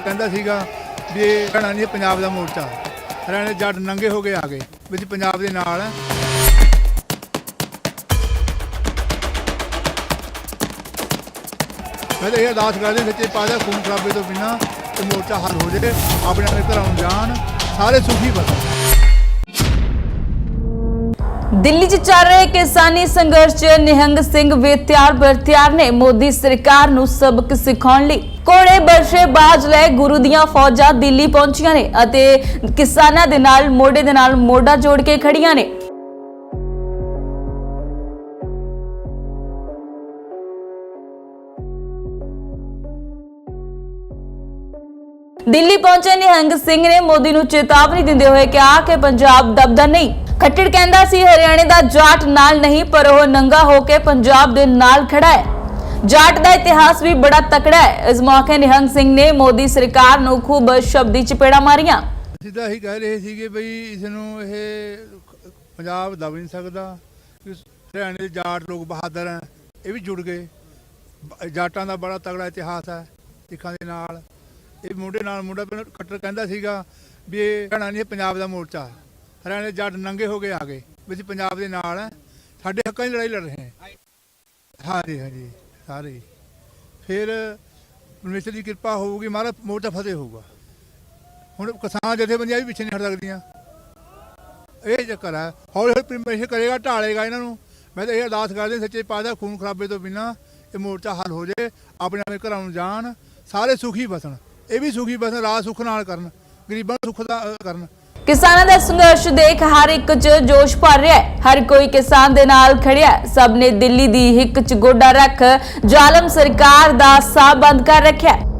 ਕਹਿੰਦਾ ਸੀਗਾ ਵੀ ਇਹ ਹਰਿਆਣਾ ਨਹੀਂ ਪੰਜਾਬ ਦਾ ਮੋਰਚਾ। ਹਰਿਆਣੇ ਜੱਟ ਨੰਗੇ ਹੋ ਕੇ ਆ ਗਏ ਵੀ ਅਸੀਂ ਪੰਜਾਬ ਦੇ ਨਾਲ ਆ। ਮੈਂ ਤਾਂ ਇਹ ਅਰਦਾਸ ਕਰਦੇ ਸੱਚੇ ਪਾਤਸ਼ਾਹ ਖੂਨ ਖਰਾਬੇ ਤੋਂ ਬਿਨਾ ਤੇ ਮੋਰਚਾ ਹੱਲ ਹੋ ਜਾਵੇ ਆਪਣੇ ਆਪਣੇ ਘਰਾਂ ਨੂੰ ਜਾਣ, ਸਾਰੇ ਸੁਖੀ ਬਸਣ ਦਿੱਲੀ 'ਚ ਚੱਲ ਰਹੇ ਕਿਸਾਨੀ ਸੰਘਰਸ਼ 'ਚ ਨਿਹੰਗ ਸਿੰਘ ਵੇਤਿਆਰ ਬਰਤਿਆਰ ਨੇ। ਮੋਦੀ ਸਰਕਾਰ ਨੂੰ ਸਬਕ ਸਿਖਾਉਣ ਲਈ ਕੋੜੇ ਬਰਸ਼ੇ ਬਾਜ ਲੈ ਗੁਰੂ ਦੀਆਂ ਫੌਜਾਂ ਦਿੱਲੀ ਪਹੁੰਚੀਆਂ ਨੇ ਅਤੇ ਕਿਸਾਨਾਂ ਦੇ ਨਾਲ, ਮੋਢੇ ਦੇ ਨਾਲ ਮੋਢਾ ਜੋੜ ਕੇ ਖੜੀਆਂ ਨੇ। ਦਿੱਲੀ ਪਹੁੰਚੇ ਨਿਹੰਗ ਸਿੰਘ ਨੇ ਮੋਦੀ ਨੂੰ ਚੇਤਾਵਨੀ ਦਿੰਦੇ ਹੋਏ ਕਿਹਾ ਕਿ ਪੰਜਾਬ ਦਬਦਾ ਨਹੀਂ। ਖੱਟੜ ਕਹਿੰਦਾ ਸੀ, ਹਰਿਆਣੇ ਦਾ ਜਾਟ ਨਾਲ ਨਹੀਂ, ਪਰ ਉਹ ਨੰਗਾ ਹੋ ਕੇ ਪੰਜਾਬ ਦੇ ਨਾਲ ਖੜਾ ਹੈ। ਜਾਟ ਦਾ ਇਤਿਹਾਸ ਵੀ ਬੜਾ ਤਕੜਾ ਹੈ। ਇਸ ਮੌਕੇ ਨਿਹੰਗ ਸਿੰਘ ਨੇ ਮੋਦੀ ਸਰਕਾਰ ਨੂੰ ਖੂਬ ਸ਼ਬਦੀ ਚਪੇੜਾ ਮਾਰੀਆਂ। ਅਸੀਂ ਤਾਂ ਇਹੀ ਕਹਿ ਰਹੇ ਸੀਗੇ ਬਈ ਇਸ ਨੂੰ ਇਹ ਪੰਜਾਬ ਦਬ ਨਹੀਂ ਸਕਦਾ। ਹਰਿਆਣੇ ਦੇ ਜਾਟ ਲੋਕ ਬਹਾਦਰ ਹੈ ਇਹ ਵੀ ਜੁੜ ਗਏ। ਜਾਟਾਂ ਦਾ ਬੜਾ ਤਗੜਾ ਇਤਿਹਾਸ ਹੈ, ਸਿੱਖਾਂ ਦੇ ਨਾਲ। ਇਹ ਮੁੰਡੇ ਨਾਲ ਮੁੰਡਾ ਕੱਟਰ ਕਹਿੰਦਾ ਸੀਗਾ ਵੀ ਇਹ ਹਰਿਆਣਾ ਨਹੀਂ ਪੰਜਾਬ ਦਾ ਮੋਰਚਾ ਹਰਿਆਣੇ ਦੇ ਜੱਟ ਨੰਗੇ ਹੋ ਕੇ ਆ ਗਏ ਵੀ ਅਸੀਂ ਪੰਜਾਬ ਦੇ ਨਾਲ ਹੈ ਸਾਡੇ ਹੱਕਾਂ ਦੀ ਲੜਾਈ ਲੜ ਰਹੇ ਹਾਂ ਹਾਂਜੀ ਹਾਂਜੀ, ਸਾਰੇ ਫਿਰ ਪਰਮੇਸ਼ਰ ਦੀ ਕਿਰਪਾ ਹੋਊਗੀ, ਮਹਾਰਾਜ ਮੋਰਚਾ ਫਤਿਹ ਹੋਊਗਾ। ਹੁਣ ਕਿਸਾਨ ਜਥੇਬੰਦੀਆਂ ਵੀ ਪਿੱਛੇ ਨਹੀਂ ਹਟ ਸਕਦੀਆਂ। ਇਹ ਚੱਕਰ ਹੈ ਹੌਲੀ ਹੌਲੀ ਪਰਮੇਸ਼ਰ ਕਰੇਗਾ, ਢਾਲੇਗਾ ਇਹਨਾਂ ਨੂੰ। ਮੈਂ ਤਾਂ ਇਹ ਅਰਦਾਸ ਕਰਦੇ ਸੱਚੇ ਪਾਤਸ਼ਾਹ, ਖੂਨ ਖਰਾਬੇ ਤੋਂ ਬਿਨਾ ਇਹ ਮੋਰਚਾ ਹੱਲ ਹੋ ਜਾਏ, ਆਪਣੇ ਆਪਣੇ ਘਰਾਂ ਨੂੰ ਜਾਣ, ਸਾਰੇ ਸੁਖੀ ਬਸਣ। ਇਹ ਵੀ ਸੁਖੀ ਬਸਣ ਰਾਜ ਸੁਖ ਨਾਲ ਕਰਨ, ਗਰੀਬਾਂ ਨੂੰ ਸੁਖ ਦਾ ਕਰਨ। ਕਿਸਾਨਾਂ ਦਾ ਸੰਘਰਸ਼ ਦੇਖ ਹਰ ਇੱਕ 'ਚ ਜੋਸ਼ ਭਰ ਰਿਹਾ ਹੈ ਹਰ ਕੋਈ ਕਿਸਾਨ ਦੇ ਨਾਲ ਖੜਿਆ ਹੈ। ਸਭ ਨੇ ਦਿੱਲੀ ਦੀ ਹਿੱਕ 'ਚ ਗੋਡਾ ਰੱਖ ਜ਼ਾਲਮ ਸਰਕਾਰ ਦਾ ਸਾਹ ਬੰਦ ਕਰ ਰੱਖਿਆ ਹੈ।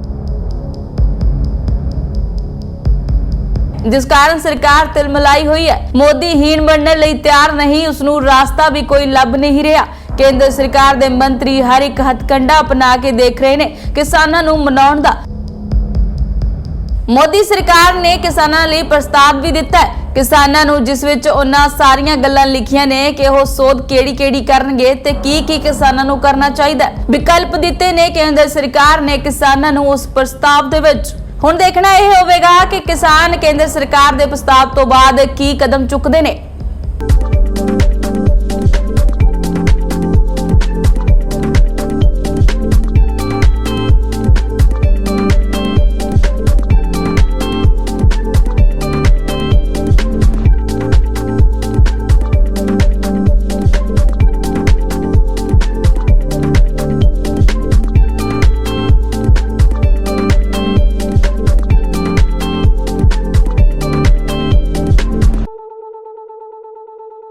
ਜਿਸ ਕਾਰਨ ਸਰਕਾਰ ਤਿਲਮਲਾਈ ਹੋਈ ਹੈ ਮੋਦੀ ਹੀਣ ਬਣਨ ਲਈ ਤਿਆਰ ਨਹੀਂ ਉਸ ਨੂੰ ਰਾਸਤਾ ਵੀ ਕੋਈ ਲੱਭ ਨਹੀਂ ਰਿਹਾ ਕੇਂਦਰ ਸਰਕਾਰ ਦੇ ਮੰਤਰੀ ਹਰ ਇੱਕ ਹੱਥਕੰਡਾ ਅਪਣਾ ਕੇ ਦੇਖ ਰਹੇ ਨੇ ਕਿਸਾਨਾਂ ਨੂੰ ਮਨਾਉਣ ਦਾ ਮੋਦੀ ਸਰਕਾਰ ਨੇ ਕਿਸਾਨਾਂ ਲਈ ਪ੍ਰਸਤਾਵ ਵੀ ਦਿੱਤਾ ਹੈ। ਕਿਸਾਨਾਂ ਨੂੰ ਜਿਸ ਵਿੱਚ ਉਹਨਾਂ ਸਾਰੀਆਂ ਗੱਲਾਂ ਲਿਖੀਆਂ ਨੇ ਕਿ ਉਹ ਸੋਧ ਕਿਹੜੀ-ਕਿਹੜੀ ਕਰਨਗੇ ਤੇ ਕੀ-ਕੀ ਕਿਸਾਨਾਂ ਨੂੰ ਕਰਨਾ ਚਾਹੀਦਾ ਵਿਕਲਪ ਦਿੱਤੇ ਨੇ ਕੇਂਦਰ ਸਰਕਾਰ ਨੇ ਕਿਸਾਨਾਂ ਨੂੰ ਉਸ ਪ੍ਰਸਤਾਵ ਦੇ ਵਿੱਚ। ਹੁਣ ਦੇਖਣਾ ਇਹ ਹੋਵੇਗਾ ਕਿ ਕਿਸਾਨ ਕੇਂਦਰ ਸਰਕਾਰ ਦੇ ਪ੍ਰਸਤਾਵ ਤੋਂ ਬਾਅਦ ਕੀ ਕਦਮ ਚੁੱਕਦੇ ਨੇ।